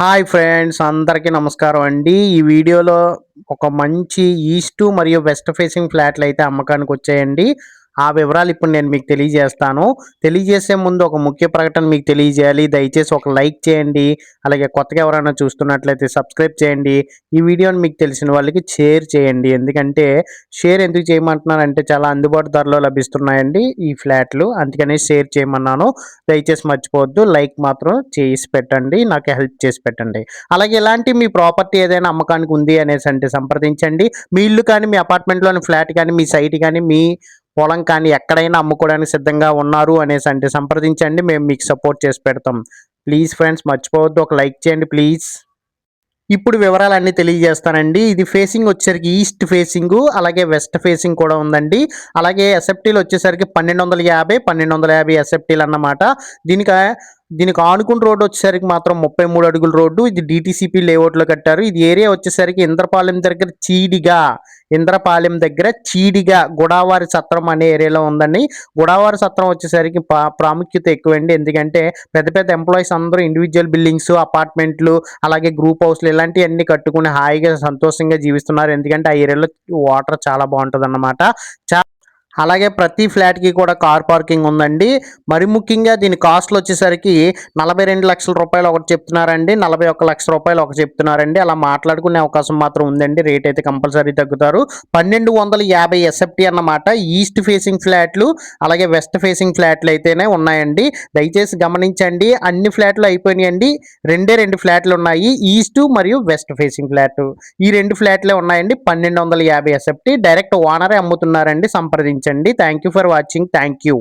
Hi friends అందరికీ నమస్కారం అండి. ఈ వీడియోలో ఒక మంచి ఈస్ట్ మరియు వెస్ట్ ఫేసింగ్ ఫ్లాట్లు అయితే అమ్మకానికి వచ్చాయండి. ఆ వివరాలు ఇప్పుడు నేను మీకు తెలియజేస్తాను. తెలియజేసే ముందు ఒక ముఖ్య ప్రకటన మీకు తెలియజేయాలి. దయచేసి ఒక లైక్ చేయండి. అలాగే కొత్తగా ఎవరైనా చూస్తున్నట్లయితే సబ్స్క్రైబ్ చేయండి. ఈ వీడియోని మీకు తెలిసిన వాళ్ళకి షేర్ చేయండి. ఎందుకంటే షేర్ ఎందుకు చేయమంటున్నానంటే చాలా అందుబాటు ధరలో లభిస్తున్నాయండి ఈ ఫ్లాట్లు. అందుకనే షేర్ చేయమన్నాను. దయచేసి మర్చిపోవద్దు. లైక్ మాత్రం చేసి పెట్టండి. నాకు హెల్ప్ చేసి పెట్టండి. అలాగే ఇలాంటి మీ ప్రాపర్టీ ఏదైనా అమ్మకానికి ఉంది అనేసి అంటే సంప్రదించండి. మీ ఇల్లు కానీ మీ అపార్ట్మెంట్లోని ఫ్లాట్ కానీ మీ సైట్ కానీ మీ పొలం కానీ ఎక్కడైనా అమ్ముకోవడానికి సిద్ధంగా ఉన్నారు అనేసి అంటే సంప్రదించండి మేము మీకు సపోర్ట్ చేసి పెడతాం. ప్లీజ్ ఫ్రెండ్స్ మర్చిపోవద్దు ఒక లైక్ చేయండి ప్లీజ్ ఇప్పుడు వివరాలన్నీ తెలియజేస్తానండి. ఇది ఫేసింగ్ వచ్చేసరికి ఈస్ట్ ఫేసింగ్ అలాగే వెస్ట్ ఫేసింగ్ కూడా ఉందండి. అలాగే ఎస్ఎఫ్టీలు వచ్చేసరికి పన్నెండు వందల యాభై పన్నెండు వందల యాభై ఎస్ఎఫ్టీలు అన్నమాట. దీనికి దీనికి ఆనుకుని రోడ్డు వచ్చేసరికి మాత్రం ముప్పై మూడు అడుగుల రోడ్డు. ఇది డిటీసీపీ లేఅవుట్లో కట్టారు. ఇది ఏరియా వచ్చేసరికి ఇంద్రపాలెం దగ్గర చీడిగా ఇంద్రపాలెం దగ్గర చీడిగా గుడావారి సత్రం అనే ఏరియాలో ఉందండి. గుడావారి సత్రం వచ్చేసరికి పా- ప్రాముఖ్యత ఎక్కువండి. ఎందుకంటే పెద్ద పెద్ద ఎంప్లాయీస్ అందరూ ఇండివిజువల్ బిల్డింగ్స్ అపార్ట్మెంట్లు అలాగే గ్రూప్ హౌస్లు ఇలాంటివన్నీ కట్టుకుని హాయిగా సంతోషంగా జీవిస్తున్నారు. ఎందుకంటే ఆ ఏరియాలో వాటర్ చాలా బాగుంటుంది అన్నమాట అలాగే ప్రతి ఫ్లాట్కి కూడా కార్ పార్కింగ్ ఉందండి. మరి ముఖ్యంగా దీని కాస్ట్లు వచ్చేసరికి నలభై రెండు లక్షల రూపాయలు ఒకటి చెప్తున్నారండి. నలభై ఒక్క లక్ష రూపాయలు ఒకటి చెప్తున్నారండి. అలా మాట్లాడుకునే అవకాశం మాత్రం ఉందండి. రేట్ అయితే కంపల్సరీ తగ్గుతారు. పన్నెండు వందల యాభై ఎస్ఎఫ్టీ అన్నమాట. ఈస్ట్ ఫేసింగ్ ఫ్లాట్లు అలాగే వెస్ట్ ఫేసింగ్ ఫ్లాట్లు అయితేనే ఉన్నాయండి. దయచేసి గమనించండి. అన్ని ఫ్లాట్లు అయిపోయినాయండి. రెండే రెండు ఫ్లాట్లు ఉన్నాయి. ఈస్ట్ మరియు వెస్ట్ ఫేసింగ్ ఫ్లాట్. ఈ రెండు ఫ్లాట్లే ఉన్నాయండి. పన్నెండు వందల యాభై ఎస్ఎఫ్టీ డైరెక్ట్ ఓనరే అమ్ముతున్నారండి సంప్రదించి సంప్రదించండి thank you for watching thank you